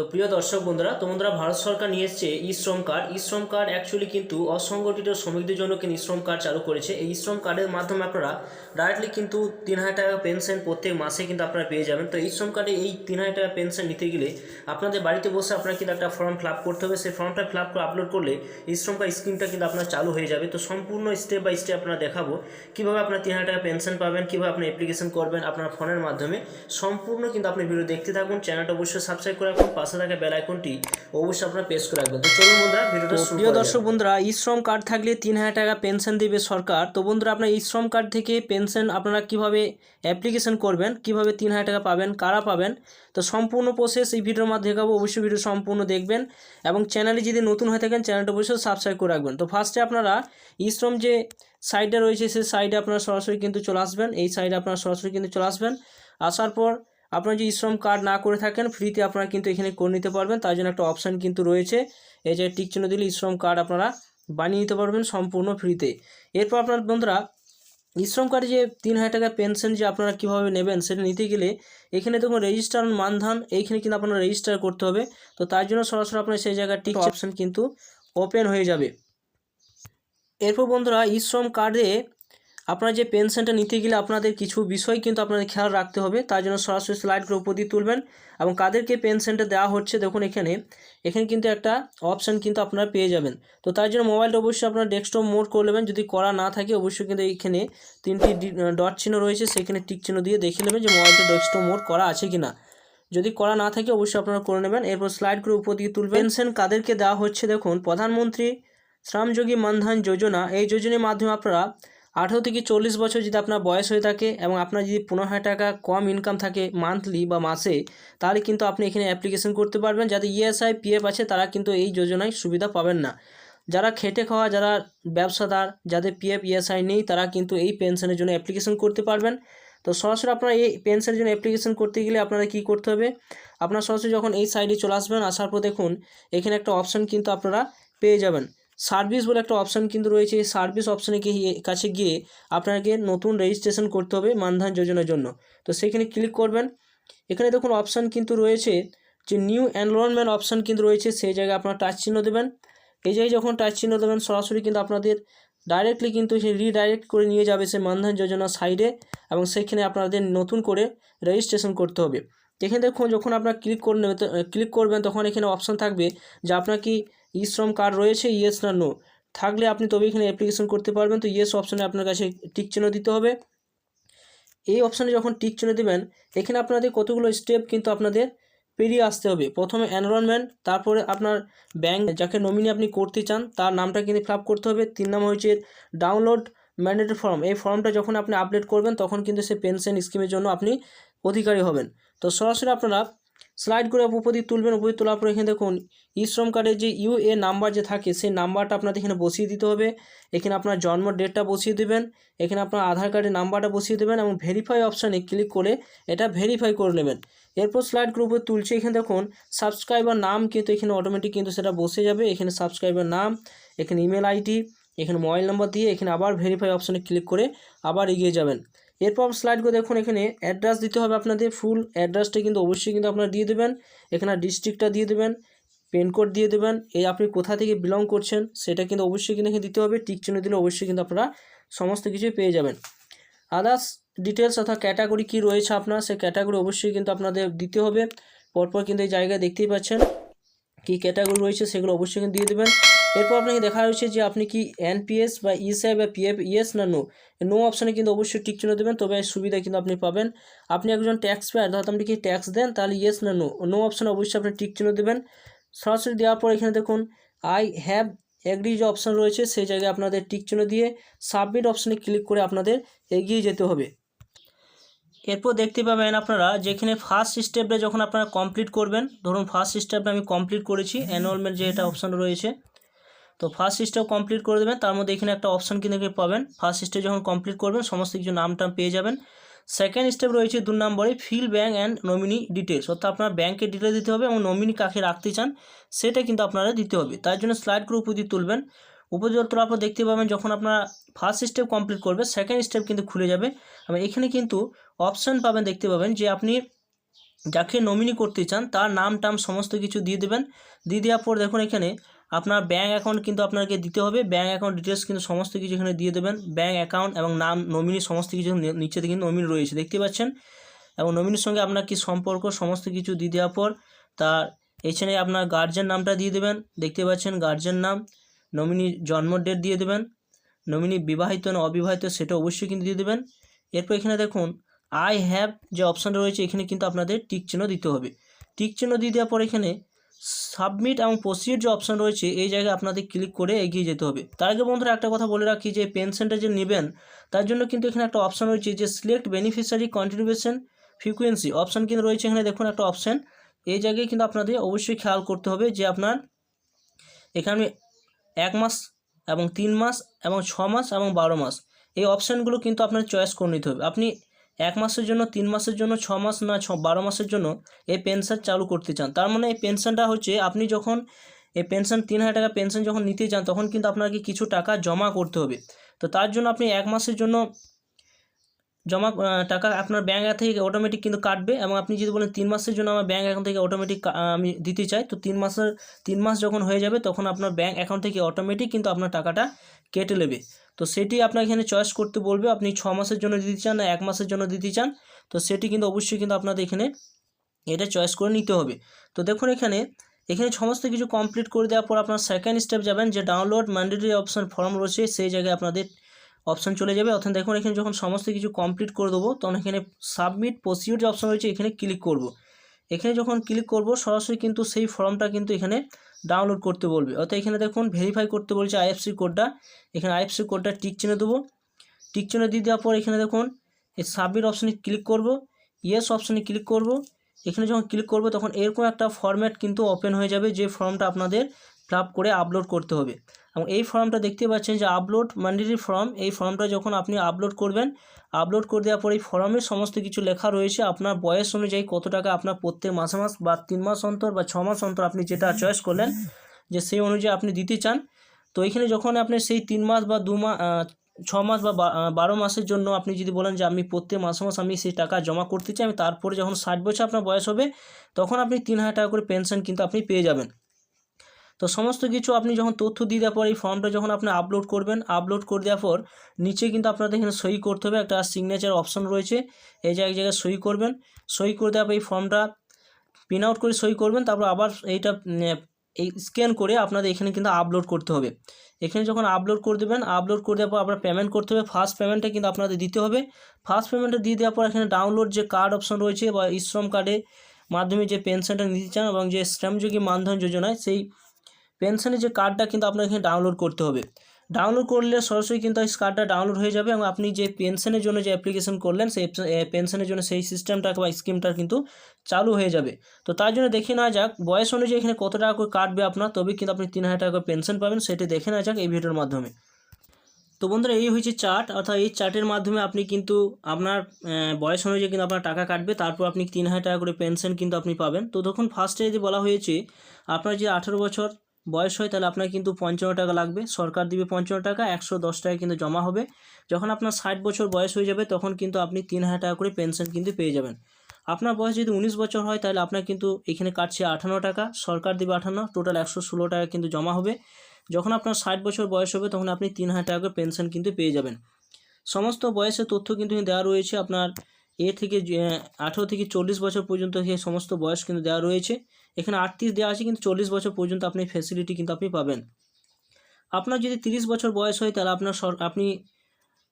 তো প্রিয় দর্শক বন্ধুরা, তো বন্ধুরা ভারত সরকার নিয়ে এসছে ই শ্রম কার্ড। ই শ্রম কার্ড অ্যাকচুয়ালি কিন্তু অসংগঠিত শ্রমিকদের জন্য কিন্তু ই শ্রম কার্ড চালু করেছে। এই শ্রম কার্ডের মাধ্যমে আপনারা ডাইরেক্টলি কিন্তু তিন হাজার টাকা পেনশন প্রত্যেক মাসে কিন্তু আপনারা পেয়ে যাবেন। তো এই শ্রম কার্ডে এই তিন হাজার টাকা পেনশন নিতে গেলে আপনাদের বাড়িতে বসে আপনার কিন্তু একটা ফর্ম ফিল আপ করতে হবে। সেই ফর্মটা ফিল আপ করে আপলোড করলে ই শ্রম কার্ড স্কিমটা কিন্তু আপনার চালু হয়ে যাবে। তো সম্পূর্ণ স্টেপ বাই স্টেপ আপনারা দেখাবো কীভাবে আপনার তিন হাজার টাকা পেনশন পাবেন, কীভাবে আপনি অ্যাপ্লিকেশন করবেন আপনার ফোনের মাধ্যমে। সম্পূর্ণ কিন্তু আপনি ভিডিও দেখতে থাকুন। চ্যানেলটা অবশ্যই সাবস্ক্রাইব করে রাখুন। পাশে থাকা বেল আইকনটি অবশ্যই আপনারা প্রেস করে রাখবেন। তো চলুন বন্ধুরা ভিডিওটা শুরু প্রিয় দর্শক বন্ধুরা ই শ্রম কার্ড থাকলে তিন হাজার টাকা পেনশন দেবে সরকার। তো বন্ধুরা আপনার ই শ্রম কার্ড থেকে পেনশন আপনারা কীভাবে অ্যাপ্লিকেশন করবেন কীভাবে তিন হাজার টাকা পাবেন কারা পাবেন তো সম্পূর্ণ প্রসেস এই ভিডিওর মাধ্যমে দেখাবো। অবশ্যই ভিডিও সম্পূর্ণ দেখবেন এবং চ্যানেলে যদি নতুন হয়ে থাকেন চ্যানেলটা অবশ্যই সাবস্ক্রাইব করে রাখবেন। তো ফার্স্টে আপনারা ই শ্রম যে সাইডটা রয়েছে সেই সাইডে আপনারা সরাসরি কিন্তু চলে আসবেন। এই সাইডে আপনারা সরাসরি কিন্তু চলে আসবেন। আসার পর আপনারা যদি শ্রম কার্ড না করে থাকেন ফ্রিতে আপনারা কিন্তু এখানে করে নিতে পারবেন। তার জন্য একটা অপশান কিন্তু রয়েছে। এই যে টিক চিহ্ন দিলে শ্রম কার্ড আপনারা বানিয়ে নিতে পারবেন সম্পূর্ণ ফ্রিতে এরপর আপনার বন্ধুরা শ্রম কার্ডে যে তিন হাজার টাকা পেনশন যে আপনারা কীভাবে নেবেন সেটা নিতে গেলে এখানে দেখুন রেজিস্টার মানধান এইখানে কিন্তু আপনারা রেজিস্টার করতে হবে। তো তার জন্য সরাসরি আপনার সেই জায়গায় টিক অপশান কিন্তু ওপেন হয়ে যাবে। এরপর বন্ধুরা ই শ্রম কার্ডে আপনারা যে পেনশনটা নিতে গেলে আপনাদের কিছু বিষয় কিন্তু আপনাদের খেয়াল রাখতে হবে, তার জন্য সরাসরি স্লাইড করে উপর দিয়ে তুলবেন এবং কাদেরকে পেনশনটা দেওয়া হচ্ছে দেখুন এখানে এখানে কিন্তু একটা অপশান কিন্তু আপনারা পেয়ে যাবেন। তো তার জন্য মোবাইলটা অবশ্যই আপনারা ডেস্কটপ মোড করে নেবেন, যদি করা না থাকে অবশ্যই কিন্তু এইখানে তিনটি ডট চিহ্ন রয়েছে, সেখানে টিক চিহ্ন দিয়ে দেখে নেবেন যে মোবাইলটা ডেস্কটপ মোড করা আছে কি না যদি করা না থাকে অবশ্যই আপনারা করে নেবেন, এরপর স্লাইড করে উপর দিয়ে তুলবেন। পেনশন কাদেরকে দেওয়া হচ্ছে দেখুন, প্রধানমন্ত্রী শ্রমযোগী মানধান যোজনা, এই যোজনার মাধ্যমে আপনারা আঠেরো থেকে চল্লিশ বছর যদি আপনার বয়স হয়ে থাকে এবং আপনার যদি পনেরো হাজার টাকা কম ইনকাম থাকে মান্থলি বা মাসে, তাহলে কিন্তু আপনি এখানে অ্যাপ্লিকেশন করতে পারবেন। যাদের ইএসআই পিএফ আছে, তারা কিন্তু এই যোজনায় সুবিধা পাবেন না। যারা খেটে খাওয়া, যারা ব্যবসাদার, যাদের পিএফ ইএসআই নেই, তারা কিন্তু এই পেনশনের জন্য অ্যাপ্লিকেশন করতে পারবেন। তো সরাসরি আপনারা এই পেনশনের জন্য অ্যাপ্লিকেশন করতে গেলে আপনারা কি করতে হবে? আপনার সরাসরি যখন এই সাইডে চলে আসবেন, আসার পর দেখুন, এখানে একটা অপশান কিন্তু আপনারা পেয়ে যাবেন। সার্ভিস বলে একটা অপশান কিন্তু রয়েছে। এই সার্ভিস অপশানে গিয়ে, কাছে গিয়ে আপনাকে নতুন রেজিস্ট্রেশন করতে হবে মানধান যোজনার জন্য। তো সেখানে ক্লিক করবেন। এখানে দেখুন অপশান কিন্তু রয়েছে যে নিউ এনরোলমেন্ট অপশান কিন্তু রয়েছে। সেই জায়গায় আপনার টাচ চিহ্ন দেবেন। এই জায়গায় যখন টাচ চিহ্ন দেবেন, সরাসরি কিন্তু আপনাদের ডাইরেক্টলি কিন্তু সে রিডাইরেক্ট করে নিয়ে যাবে সে মানধান যোজনার সাইডে এবং সেখানে আপনাদের নতুন করে রেজিস্ট্রেশন করতে হবে। এখানে দেখুন, যখন আপনার ক্লিক করে নেবে ক্লিক করবেন, তখন এখানে অপশান থাকবে যে আপনার কি ই শ্রম কার্ড রয়েছে ইয়েস না নো। থাকলে আপনি তবে এখানে অ্যাপ্লিকেশন করতে পারবেন। তো ইয়েস অপশানে আপনার কাছে টিক চিহ্ন দিতে হবে। এই অপশানে যখন টিক চিহ্ন দেবেন, এখানে আপনাদের কতগুলো স্টেপ কিন্তু আপনাদের পেরিয়ে আসতে হবে। প্রথমে এনরোলমেন্ট তারপরে আপনার ব্যাংক যাকে নমিনি আপনি করতে চান, তার নামটা কিন্তু ফিল করতে হবে। তিন নাম হচ্ছে ডাউনলোড ম্যান্ডেটরি ফর্ম এই ফর্মটা যখন আপনি আপডেট করবেন, তখন কিন্তু সে পেনশন স্কিমের জন্য আপনি অধিকারী হবেন। তো সরাসরি আপনারা স্লাইড করে উপদি তুলবেন উপদি তোলার পর এখানে দেখুন, ই শ্রম কার্ডের যে ইউ এ নাম্বার যে থাকে, সেই নাম্বারটা আপনাদের এখানে বসিয়ে দিতে হবে। এখানে আপনার জন্ম ডেটটা বসিয়ে দেবেন, এখানে আপনার আধার কার্ডের নাম্বারটা বসিয়ে দেবেন এবং ভেরিফাই অপশানে ক্লিক করে এটা ভেরিফাই করে নেবেন। এরপর স্লাইড গ্রুপে তুলছে, এখানে দেখুন সাবস্ক্রাইবার নাম কিন্তু এখানে অটোমেটিক কিন্তু সেটা বসে যাবে। এখানে সাবস্ক্রাইবার নাম, এখানে ইমেল আইডি এখানে মোবাইল নাম্বার দিয়ে এখানে আবার ভেরিফাই অপশানে ক্লিক করে আবার এগিয়ে যাবেন। এরপর স্লাইড করে দেখুন, এখানে অ্যাড্রেস দিতে হবে আপনাদের ফুল অ্যাড্রেসটা কিন্তু অবশ্যই কিন্তু আপনারা দিয়ে দেবেন। এখানে ডিস্ট্রিক্টটা দিয়ে দেবেন পিনকোড দিয়ে দেবেন, এই আপনি কোথা থেকে বিলং করছেন সেটা কিন্তু অবশ্যই কিন্তু এখানে দিতে হবে টিক চিহ্ন দিলে অবশ্যই কিন্তু আপনারা সমস্ত কিছুই পেয়ে যাবেন। আদার্স ডিটেলস অর্থাৎ ক্যাটাগরি কী রয়েছে আপনার, সেই ক্যাটাগরি অবশ্যই কিন্তু আপনাদের দিতে হবে। পরপর কিন্তু এই জায়গায় দেখতেই পাচ্ছেন কী ক্যাটাগরি রয়েছে সেগুলো অবশ্যই কিন্তু দিয়ে দেবেন। এরপর আপনাকে দেখা হয়েছে যে আপনি কি এনপিএস বা ইএসআই বা পিএফ ইএস না নো নো অপশানে কিন্তু অবশ্যই টিক চিহ্ন দেবেন, তবে সুবিধা কিন্তু আপনি পাবেন। আপনি একজন ট্যাক্স পেয়ার অর্থাৎ আপনি কি ট্যাক্স দেন, তাহলে ইয়েস না নো নো অপশানে অবশ্যই আপনি টিক চিহ্ন দেবেন। সরাসরি দেওয়ার পর এখানে দেখুন আই হ্যাভ এগ্রি যে অপশান রয়েছে, সেই জায়গায় আপনাদের টিক চিহ্ন দিয়ে সাবমিট অপশানে ক্লিক করে আপনাদের এগিয়ে যেতে হবে। এরপর দেখতে পাবেন আপনারা যেখানে ফার্স্ট স্টেপটা যখন আপনারা কমপ্লিট করবেন, ধরুন ফার্স্ট স্টেপটা আমি কমপ্লিট করেছি অ্যানুয়ালমেন্ট যে এটা অপশান রয়েছে তো ফার্স্ট স্টেপ কমপ্লিট করে দেবেন। তার মধ্যে এখানে একটা অপশান কিন্তু পাবেন। ফার্স্ট স্টেপ যখন কমপ্লিট করবেন, সমস্ত কিছু নাম টাম পেয়ে যাবেন। সেকেন্ড স্টেপ রয়েছে দু নম্বরে fill bank and nominee details অর্থাৎ আপনার ব্যাঙ্কের ডিটেলস দিতে হবে এবং নমিনি কাকে রাখতে চান, সেটা কিন্তু আপনারা দিতে হবে। তার জন্য স্লাইড করে উপর দিয়ে তুলবেন। উপর তোলার পর দেখতে পাবেন যখন আপনারা ফার্স্ট স্টেপ কমপ্লিট করবে সেকেন্ড স্টেপ কিন্তু খুলে যাবে। এবং এখানে কিন্তু অপশান পাবেন, দেখতে পাবেন যে আপনি যাকে নমিনি করতে চান, তার নাম টাম সমস্ত কিছু দিয়ে দেবেন। দিয়ে দেওয়ার পর দেখুন এখানে আপনার ব্যাঙ্ক অ্যাকাউন্ট কিন্তু আপনাকে দিতে হবে। ব্যাঙ্ক অ্যাকাউন্ট ডিটেলস কিন্তু সমস্ত কিছু এখানে দিয়ে দেবেন। ব্যাঙ্ক অ্যাকাউন্ট এবং নাম নমিনি সমস্ত কিছু নি- নিচে দিকে নমিনি রয়েছে, দেখতে পাচ্ছেন? এবং নমিনির সঙ্গে আপনার কি সম্পর্ক, সমস্ত কিছু দিয়ে দেওয়ার পর তার এখানে আপনার গার্জেন নামটা দিয়ে দেবেন, দেখতে পাচ্ছেন গার্জেন নাম। নমিনি জন্ম ডেট দিয়ে দেবেন। নমিনি বিবাহিত না অবিবাহিত সেটা অবশ্যই কিন্তু দিয়ে দেবেন। এরপর এখানে দেখুন আই হ্যাভ যে অপশানটা রয়েছে, এখানে কিন্তু আপনাদের টিক চিহ্ন দিতে হবে। টিক চিহ্ন দিয়ে দেওয়ার পর এখানে সাবমিট এবং প্রসিড যে অপশান রয়েছে, এই জায়গায় আপনাদের ক্লিক করে এগিয়ে যেতে হবে। তার আগে বন্ধুরা একটা কথা বলে রাখি যে পেনশনটা যে নেবেন, তার জন্য কিন্তু এখানে একটা অপশান রয়েছে যে select beneficiary contribution frequency option কিন্তু রয়েছে এখানে, দেখুন একটা অপশান এই জায়গায় কিন্তু আপনাদের অবশ্যই খেয়াল করতে হবে যে, আপনার এখানে এক মাস এবং তিন মাস এবং ছ মাস এবং বারো মাস, এই অপশানগুলো কিন্তু আপনার চয়েস করে নিতে হবে। আপনি এক মাসের জন্য, তিন মাসের জন্য, ছ মাস না, ছ, বারো মাসের জন্য এই পেনশন চালু করতে চান। তার মানে এই পেনশনটা হচ্ছে আপনি যখন এই পেনশন তিন হাজার টাকা পেনশন যখন নিতে চান, তখন কিন্তু আপনাকে কিছু টাকা জমা করতে হবে। তো তার জন্য আপনি এক মাসের জন্য জমা টাকা আপনার ব্যাঙ্ক থেকে অটোমেটিক কিন্তু কাটবে এবং আপনি যদি বলেন তিন মাসের জন্য আমার ব্যাঙ্ক অ্যাকাউন্ট থেকে অটোমেটিক আমি দিতে চাই, তো তিন মাসের, তিন মাস যখন হয়ে যাবে তখন আপনার ব্যাঙ্ক অ্যাকাউন্ট থেকে অটোমেটিক কিন্তু আপনার টাকাটা কেটে নেবে। তো সেটি আপনার এখানে চয়েস করতে বলবে, আপনি ছ মাসের জন্য দিতে চান না, এক মাসের জন্য দিতে চান, তো সেটি কিন্তু অবশ্যই কিন্তু আপনাদের এখানে এটা চয়েস করে নিতে হবে। তো দেখুন এখানে এখানে সমস্ত কিছু কমপ্লিট করে দেওয়ার পর আপনার সেকেন্ড স্টেপ যাবেন, যে ডাউনলোড ম্যান্ডেটরি অপশন ফর্ম রয়েছে, সেই জায়গায় আপনাদের অপশন চলে যাবে। অর্থাৎ দেখুন, এখানে যখন সমস্ত কিছু কমপ্লিট করে দেবো, তখন এখানে সাবমিট প্রসিডিউর যে অপশন রয়েছে, এখানে ক্লিক করব। এখানে যখন ক্লিক করব, সরাসরি কিন্তু সেই ফর্মটা কিন্তু এখানে ডাউনলোড করতে বলবে। অর্থাৎ এখানে দেখুন ভেরিফাই করতে বলছে আইএফসি কোডটা এখানে আইএফসি কোডটা টিক চিহ্ন দেবো। টিক চিহ্ন দিয়ে দেওয়ার পর এখানে দেখুন, এই সাবমিট অপশানে ক্লিক করব। ইয়েস অপশানে ক্লিক করব। এখানে যখন ক্লিক করব, তখন এরকম একটা ফর্ম্যাট কিন্তু ওপেন হয়ে যাবে, যে ফর্মটা আপনাদের ফিল আপ করে আপলোড করতে হবে। এবং এই ফর্মটা দেখতে পাচ্ছেন যে আপলোড ম্যান্ডেটরি ফর্ম এই ফর্মটা যখন আপনি আপলোড করবেন আপলোড করে দেওয়ার পর এই ফর্মে সমস্ত কিছু লেখা রয়েছে। আপনার বয়স অনুযায়ী কত টাকা আপনার প্রত্যেক মাসে মাস বা তিন মাস অন্তর বা ছ মাস অন্তর আপনি যেটা চয়েস করলেন, যে সেই অনুযায়ী আপনি দিতে চান। তো এখানে যখন আপনি সেই তিন মাস বা দু মাস ছ মাস বা- বারো মাসের জন্য আপনি যদি বলেন যে আমি প্রত্যেক মাসে মাস আমি সেই টাকা জমা করতে চাই, আমি তারপরে যখন ষাট বছর আপনার বয়স হবে, তখন আপনি তিন হাজার টাকা করে পেনশন কিন্তু আপনি পেয়ে যাবেন। তো সমস্ত কিছু আপনি যখন তথ্য দিয়ে দেওয়ার পর, এই ফর্মটা যখন আপনি আপলোড করবেন আপলোড করে দেওয়ার পর, নিচে কিন্তু আপনাদের এখানে সই করতে হবে। একটা সিগনেচার অপশন রয়েছে। এই জায়গায় জায়গায় সই করবেন। সই করে দেওয়ার এই ফর্মটা প্রিন্ট আউট করে সই করবেন। তারপর আবার এইটা, এই স্ক্যান করে আপনাদের এখানে কিন্তু আপলোড করতে হবে। এখানে যখন আপলোড করে দেবেন আপলোড করে দেওয়ার পর আপনার পেমেন্ট করতে হবে। ফার্স্ট পেমেন্টটা কিন্তু আপনাদের দিতে হবে। ফার্স্ট পেমেন্টটা দিয়ে দেওয়ার পর এখানে ডাউনলোড যে কার্ড অপশন রয়েছে বা শ্রম কার্ডে মাধ্যমে যে পেনশনটা নিতে চান এবং যে শ্রমযোগী মানধন যোজনায়, সেই পেনশনের যে কার্ডটা কিন্তু এখানে ডাউনলোড করতে হবে। ডাউনলোড করলে সরাসরি কিন্তু এই কার্ডটা ডাউনলোড হয়ে যাবে এবং আপনি যে পেনশনের জন্য যে অ্যাপ্লিকেশন করলেন সেই পেনশনের জন্য সেই সিস্টেমটা বা স্কিমটা কিন্তু চালু হয়ে যাবে। তো তার জন্য দেখে নেওয়া যাক, বয়স অনুযায়ী এখানে কত টাকা করে কাটবে আপনার তবে কিন্তু আপনি তিন হাজার টাকা করে পেনশন পাবেন, সেটি দেখে নেওয়া যাক এই ভিডিওর মাধ্যমে। তো বন্ধুরা, এই হয়েছে চার্ট অর্থাৎ এই চার্টের মাধ্যমে আপনি কিন্তু আপনার বয়স অনুযায়ী কিন্তু আপনার টাকা কাটবে, তারপর আপনি তিন হাজার টাকা করে পেনশন কিন্তু আপনি পাবেন। তো তখন ফার্স্টে যদি বলা হয়েছে, আপনার যে আঠারো বছর বয়স হয় তাহলে আপনার কিন্তু পঞ্চান্ন টাকা লাগবে। সরকার দিবে পঞ্চান্ন টাকা, একশো দশ টাকা কিন্তু জমা হবে। যখন আপনার ষাট বছর বয়স হয়ে যাবে, তখন কিন্তু আপনি তিন হাজার টাকা করে পেনশন কিন্তু পেয়ে যাবেন। আপনার বয়স যদি উনিশ বছর হয়, তাহলে আপনার কিন্তু এখানে কাটছে আঠান্ন টাকা, সরকার দিবে আঠান্ন টোটাল একশো ষোলো টাকা কিন্তু জমা হবে। যখন আপনার ষাট বছর বয়স হবে, তখন আপনি তিন হাজার টাকা করে পেনশন কিন্তু পেয়ে যাবেন। সমস্ত বয়সের তথ্য কিন্তু দেওয়া রয়েছে। আপনার এ থেকে আঠেরো থেকে চল্লিশ বছর পর্যন্ত সমস্ত বয়স কিন্তু দেওয়া রয়েছে। এখানে আটত্রিশ দেওয়া আছে, কিন্তু চল্লিশ বছর পর্যন্ত আপনি ফেসিলিটি কিন্তু আপনি পাবেন। আপনার যদি তিরিশ বছর বয়স হয়, তাহলে আপনার আপনি,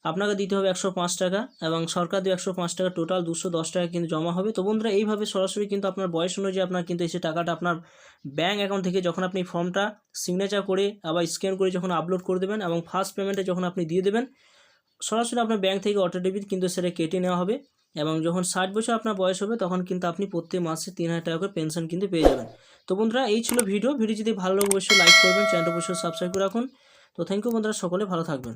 আপনাকে দিতে হবে একশো পাঁচ টাকা এবং সরকার দিয়ে একশো পাঁচ টাকা টোটাল দুশো দশ টাকা কিন্তু জমা হবে। তো বন্ধুরা, এইভাবে সরাসরি কিন্তু আপনার বয়স অনুযায়ী আপনার কিন্তু এসে টাকাটা আপনার ব্যাঙ্ক অ্যাকাউন্ট থেকে যখন আপনি ফর্মটা সিগনেচার করে আবার স্ক্যান করে যখন আপলোড করে দেবেন এবং ফার্স্ট পেমেন্টে যখন আপনি দিয়ে দেবেন, সরাসরি আপনার ব্যাঙ্ক থেকে অটো ডেবিট কিন্তু সেটা কেটে নেওয়া হবে। এবং যখন ষাট বছর আপনার বয়স হবে, তখন কিন্তু আপনি প্রত্যেক মাসে তিন হাজার টাকা করে পেনশন কিন্তু পেয়ে যাবেন। তো বন্ধুরা, এই ছিল ভিডিও ভিডিও যদি ভালো লাগে, অবশ্যই লাইক করবেন চ্যানেলটা অবশ্যই সাবস্ক্রাইব করে রাখুন। তো থ্যাংক ইউ বন্ধুরা, সকলে ভালো থাকবেন।